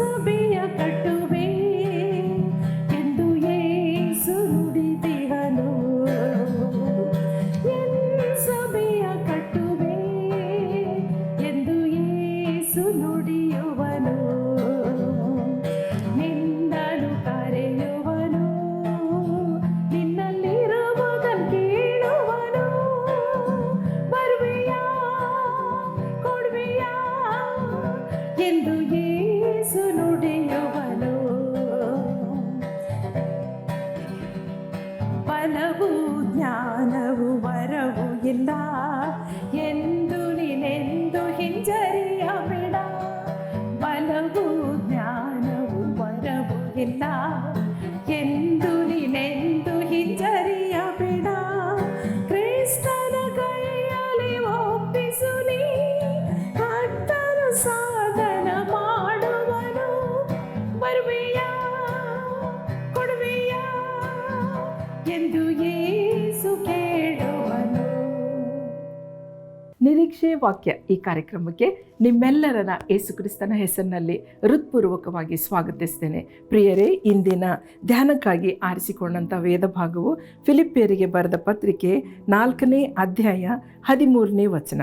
a ಎಂದು ನಿರೀಕ್ಷೆ ವಾಕ್ಯ ಈ ಕಾರ್ಯಕ್ರಮಕ್ಕೆ ನಿಮ್ಮೆಲ್ಲರನ್ನ ಯೇಸುಕ್ರಿಸ್ತನ ಹೆಸರಿನಲ್ಲಿ ಹೃತ್ಪೂರ್ವಕವಾಗಿ ಸ್ವಾಗತಿಸ್ತೇನೆ. ಪ್ರಿಯರೇ, ಇಂದಿನ ಧ್ಯಾನಕ್ಕಾಗಿ ಆರಿಸಿಕೊಂಡಂಥ ವೇದ ಭಾಗವು ಫಿಲಿಪಿಯರಿಗೆ ಬರೆದ ಪತ್ರಿಕೆ ನಾಲ್ಕನೇ ಅಧ್ಯಾಯ ಹದಿಮೂರನೇ ವಚನ.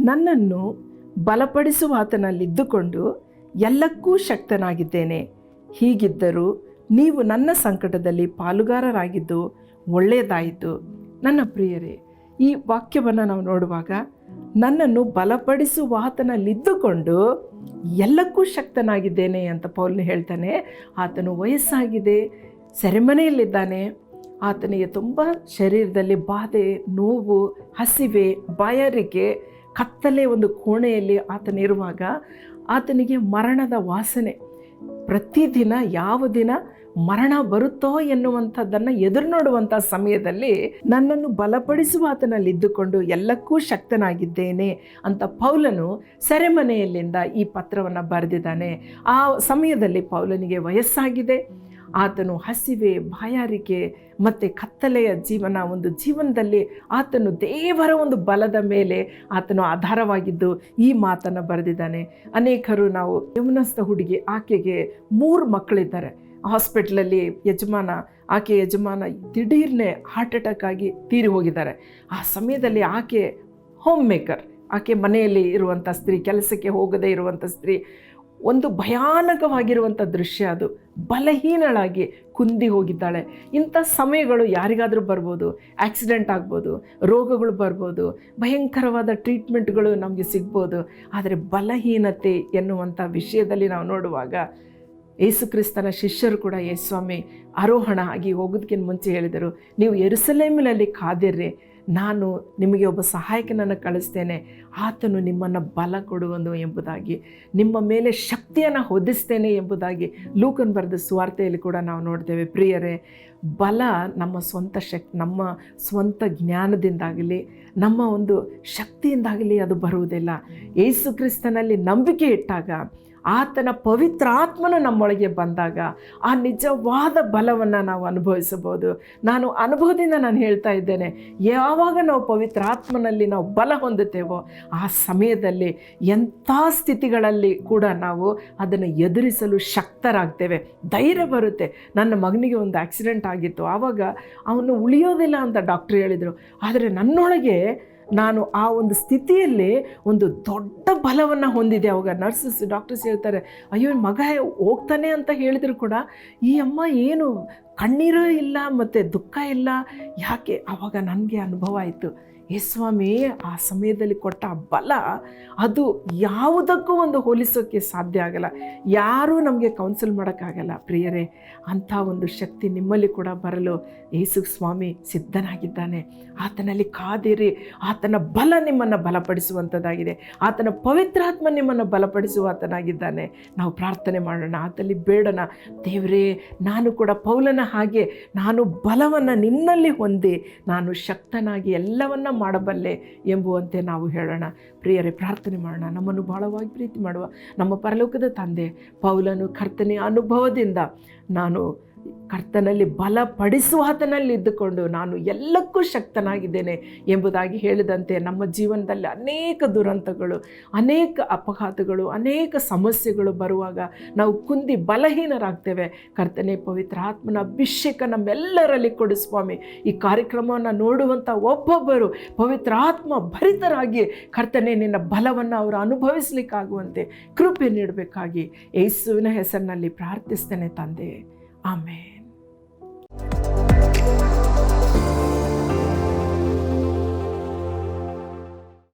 ನನ್ನನ್ನು ಬಲಪಡಿಸುವ ಆತನಲ್ಲಿದ್ದುಕೊಂಡು ಎಲ್ಲಕ್ಕೂ ಶಕ್ತನಾಗಿದ್ದೇನೆ. ಹೀಗಿದ್ದರೂ ನೀವು ನನ್ನ ಸಂಕಟದಲ್ಲಿ ಪಾಲುಗಾರರಾಗಿದ್ದು ಒಳ್ಳೆಯದಾಯಿತು. ನನ್ನ ಪ್ರಿಯರೇ, ಈ ವಾಕ್ಯವನ್ನು ನಾವು ನೋಡುವಾಗ ನನ್ನನ್ನು ಬಲಪಡಿಸುವ ಆತನಲ್ಲಿದ್ದುಕೊಂಡು ಎಲ್ಲಕ್ಕೂ ಶಕ್ತನಾಗಿದ್ದೇನೆ ಅಂತ ಪೌಲ್ನ ಹೇಳ್ತಾನೆ. ಆತನು ವಯಸ್ಸಾಗಿದೆ, ಸೆರೆಮನೆಯಲ್ಲಿದ್ದಾನೆ. ಆತನಿಗೆ ತುಂಬ ಶರೀರದಲ್ಲಿ ಬಾಧೆ, ನೋವು, ಹಸಿವೆ, ಬಾಯಾರಿಕೆ, ಕತ್ತಲೆ ಒಂದು ಕೋಣೆಯಲ್ಲಿ ಆತನಿರುವಾಗ ಆತನಿಗೆ ಮರಣದ ವಾಸನೆ. ಪ್ರತಿದಿನ ಯಾವ ದಿನ ಮರಣ ಬರುತ್ತೋ ಎನ್ನುವಂಥದ್ದನ್ನು ಎದುರು ನೋಡುವಂಥ ಸಮಯದಲ್ಲಿ ನನ್ನನ್ನು ಬಲಪಡಿಸುವ ಆತನಲ್ಲಿದ್ದುಕೊಂಡು ಎಲ್ಲಕ್ಕೂ ಶಕ್ತನಾಗಿದ್ದೇನೆ ಅಂತ ಪೌಲನು ಸೆರೆಮನೆಯಲ್ಲಿಂದ ಈ ಪತ್ರವನ್ನು ಬರೆದಿದ್ದಾನೆ. ಆ ಸಮಯದಲ್ಲಿ ಪೌಲನಿಗೆ ವಯಸ್ಸಾಗಿದೆ. ಆತನು ಹಸಿವೆ, ಬಾಯಾರಿಕೆ ಮತ್ತು ಕತ್ತಲೆಯ ಜೀವನ, ಒಂದು ಜೀವನದಲ್ಲಿ ಆತನು ದೇವರ ಒಂದು ಬಲದ ಮೇಲೆ ಆತನು ಆಧಾರವಾಗಿದ್ದು ಈ ಮಾತನ್ನು ಬರೆದಿದ್ದಾನೆ. ಅನೇಕರು ನಾವು ಯಮನಸ್ಥ ಹುಡುಗಿ ಆಕೆಗೆ ಮೂರು ಮಕ್ಕಳಿದ್ದಾರೆ. ಹಾಸ್ಪಿಟ್ಲಲ್ಲಿ ಯಜಮಾನ, ಆಕೆ ಯಜಮಾನ ದಿಢೀರ್ನೆ ಹಾರ್ಟ್ ಅಟ್ಯಾಕ್ ಆಗಿ ತೀರಿ ಹೋಗಿದ್ದಾರೆ. ಆ ಸಮಯದಲ್ಲಿ ಆಕೆ ಹೋಮ್ ಮೇಕರ್ ಆಕೆ ಮನೆಯಲ್ಲಿ ಇರುವಂಥ ಸ್ತ್ರೀ, ಕೆಲಸಕ್ಕೆ ಹೋಗದೇ ಇರುವಂಥ ಸ್ತ್ರೀ ಒಂದು ಭಯಾನಕವಾಗಿರುವಂಥ ದೃಶ್ಯ ಅದು. ಬಲಹೀನಳಾಗಿ ಕುಂದಿ ಹೋಗಿದ್ದಾಳೆ. ಇಂಥ ಸಮಯಗಳು ಯಾರಿಗಾದರೂ ಬರ್ಬೋದು. ಆಕ್ಸಿಡೆಂಟ್ ಆಗ್ಬೋದು, ರೋಗಗಳು ಬರ್ಬೋದು, ಭಯಂಕರವಾದ ಟ್ರೀಟ್ಮೆಂಟ್ಗಳು ನಮಗೆ ಸಿಗ್ಬೋದು. ಆದರೆ ಬಲಹೀನತೆ ಎನ್ನುವಂಥ ವಿಷಯದಲ್ಲಿ ನಾವು ನೋಡುವಾಗ ಯೇಸುಕ್ರಿಸ್ತನ ಶಿಷ್ಯರು ಕೂಡ ಯೇಸ್ವಾಮಿ ಆರೋಹಣ ಆಗಿ ಹೋಗೋದಕ್ಕಿಂತ ಮುಂಚೆ ಹೇಳಿದರು, ನೀವು ಎರುಸಲೇಮಿನಲ್ಲಿ ಕಾದಿರ್ರಿ ನಾನು ನಿಮಗೆ ಒಬ್ಬ ಸಹಾಯಕನನ್ನು ಕಳಿಸ್ತೇನೆ. ಆತನು ನಿಮ್ಮನ್ನು ಬಲ ಕೊಡುವನು ಎಂಬುದಾಗಿ, ನಿಮ್ಮ ಮೇಲೆ ಶಕ್ತಿಯನ್ನು ಹೊದಿಸ್ತೇನೆ ಎಂಬುದಾಗಿ ಲೂಕನ್ ಬರೆದ ಸುವಾರ್ತೆಯಲ್ಲಿ ಕೂಡ ನಾವು ನೋಡ್ತೇವೆ. ಪ್ರಿಯರೇ, ಬಲ ನಮ್ಮ ಸ್ವಂತ ಶಕ್, ನಮ್ಮ ಸ್ವಂತ ಜ್ಞಾನದಿಂದಾಗಲಿ, ನಮ್ಮ ಒಂದು ಶಕ್ತಿಯಿಂದಾಗಲಿ ಅದು ಬರುವುದಿಲ್ಲ. ಯೇಸು ಕ್ರಿಸ್ತನಲ್ಲಿ ನಂಬಿಕೆ ಇಟ್ಟಾಗ ಆತನ ಪವಿತ್ರಾತ್ಮನು ನಮ್ಮೊಳಗೆ ಬಂದಾಗ ಆ ನಿಜವಾದ ಬಲವನ್ನು ನಾವು ಅನುಭವಿಸಬಹುದು. ನಾನು ಅನುಭವದಿಂದ ನಾನು ಹೇಳ್ತಾ ಇದ್ದೇನೆ, ಯಾವಾಗ ನಾವು ಪವಿತ್ರಾತ್ಮನಲ್ಲಿ ನಾವು ಬಲ ಹೊಂದುತ್ತೇವೋ ಆ ಸಮಯದಲ್ಲಿ ಎಂಥ ಸ್ಥಿತಿಗಳಲ್ಲಿ ಕೂಡ ನಾವು ಅದನ್ನು ಎದುರಿಸಲು ಶಕ್ತರಾಗ್ತೇವೆ. ಧೈರ್ಯ ಬರುತ್ತೆ. ನನ್ನ ಮಗನಿಗೆ ಒಂದು ಆಕ್ಸಿಡೆಂಟ್ ಆಗಿತ್ತು. ಆವಾಗ ಅವನು ಉಳಿಯೋದಿಲ್ಲ ಅಂತ ಡಾಕ್ಟ್ರ್ ಹೇಳಿದರು. ಆದರೆ ನನ್ನೊಳಗೆ ನಾನು ಆ ಒಂದು ಸ್ಥಿತಿಯಲ್ಲಿ ಒಂದು ದೊಡ್ಡ ಬಲವನ್ನು ಹೊಂದಿದೆ. ಅವಾಗ ನರ್ಸಸ್, ಡಾಕ್ಟರ್ಸ್ ಹೇಳ್ತಾರೆ, ಅಯ್ಯೋ ಮಗ ಹೋಗ್ತಾನೆ ಅಂತ ಹೇಳಿದ್ರು ಕೂಡ ಈ ಅಮ್ಮ ಏನು ಕಣ್ಣೀರು ಇಲ್ಲ, ಮತ್ತು ದುಃಖ ಇಲ್ಲ. ಯಾಕೆ? ಆವಾಗ ನನಗೆ ಅನುಭವ ಆಯಿತು. ಏ ಸ್ವಾಮಿ, ಆ ಸಮಯದಲ್ಲಿ ಕೊಟ್ಟ ಬಲ, ಅದು ಯಾವುದಕ್ಕೂ ಒಂದು ಹೋಲಿಸೋಕ್ಕೆ ಸಾಧ್ಯ ಆಗಲ್ಲ. ಯಾರೂ ನಮಗೆ ಕೌನ್ಸಿಲ್ ಮಾಡೋಕ್ಕಾಗಲ್ಲ. ಪ್ರಿಯರೇ, ಅಂಥ ಒಂದು ಶಕ್ತಿ ನಿಮ್ಮಲ್ಲಿ ಕೂಡ ಬರಲು ಯೇಸು ಸ್ವಾಮಿ ಸಿದ್ಧನಾಗಿದ್ದಾನೆ. ಆತನಲ್ಲಿ ಕಾದಿರಿ. ಆತನ ಬಲ ನಿಮ್ಮನ್ನು ಬಲಪಡಿಸುವಂಥದ್ದಾಗಿದೆ. ಆತನ ಪವಿತ್ರಾತ್ಮ ನಿಮ್ಮನ್ನು ಬಲಪಡಿಸುವ ಆತನಾಗಿದ್ದಾನೆ ನಾವು ಪ್ರಾರ್ಥನೆ ಮಾಡೋಣ. ಆತಲ್ಲಿ ಬೇಡನ. ದೇವರೇ, ನಾನು ಕೂಡ ಪೌಲನ ಹಾಗೆ, ನಾನು ಬಲವನ್ನು ನಿನ್ನಲ್ಲಿ ಹೊಂದಿ, ನಾನು ಶಕ್ತನಾಗಿ ಎಲ್ಲವನ್ನ ಮಾಡಬಲ್ಲೆ ಎಂಬುವಂತೆ ನಾವು ಹೇಳೋಣ. ಪ್ರಿಯರೇ, ಪ್ರಾರ್ಥನೆ ಮಾಡೋಣ. ನಮ್ಮನ್ನು ಬಹಳವಾಗಿ ಪ್ರೀತಿ ಮಾಡುವ ನಮ್ಮ ಪರಲೋಕದ ತಂದೆ ಪೌಲನು ಕರ್ತನೆಯ ಅನುಭವದಿಂದ ನಾನು ಕರ್ತನಲ್ಲಿ ಬಲಪಡಿಸುವಾತನಲ್ಲಿ ಇದ್ದುಕೊಂಡು ನಾನು ಎಲ್ಲಕ್ಕೂ ಶಕ್ತನಾಗಿದ್ದೇನೆ ಎಂಬುದಾಗಿ ಹೇಳಿದಂತೆ ನಮ್ಮ ಜೀವನದಲ್ಲಿ ಅನೇಕ ದುರಂತಗಳು, ಅನೇಕ ಅಪಘಾತಗಳು, ಅನೇಕ ಸಮಸ್ಯೆಗಳು ಬರುವಾಗ ನಾವು ಕುಂದಿ ಬಲಹೀನರಾಗ್ತೇವೆ. ಕರ್ತನೆ, ಪವಿತ್ರ ಆತ್ಮನ ಅಭಿಷೇಕ ನಮ್ಮೆಲ್ಲರಲ್ಲಿ ಕೊಡು ಸ್ವಾಮಿ. ಈ ಕಾರ್ಯಕ್ರಮವನ್ನು ನೋಡುವಂಥ ಒಬ್ಬೊಬ್ಬರು ಪವಿತ್ರ ಆತ್ಮ ಭರಿತರಾಗಿ ಕರ್ತನೆ, ನಿನ್ನ ಬಲವನ್ನು ಅವರು ಅನುಭವಿಸಲಿಕ್ಕಾಗುವಂತೆ ಕೃಪೆ ನೀಡಬೇಕಾಗಿ ಯೇಸುವಿನ ಹೆಸರಿನಲ್ಲಿ ಪ್ರಾರ್ಥಿಸ್ತೇನೆ ತಂದೆ. Amen.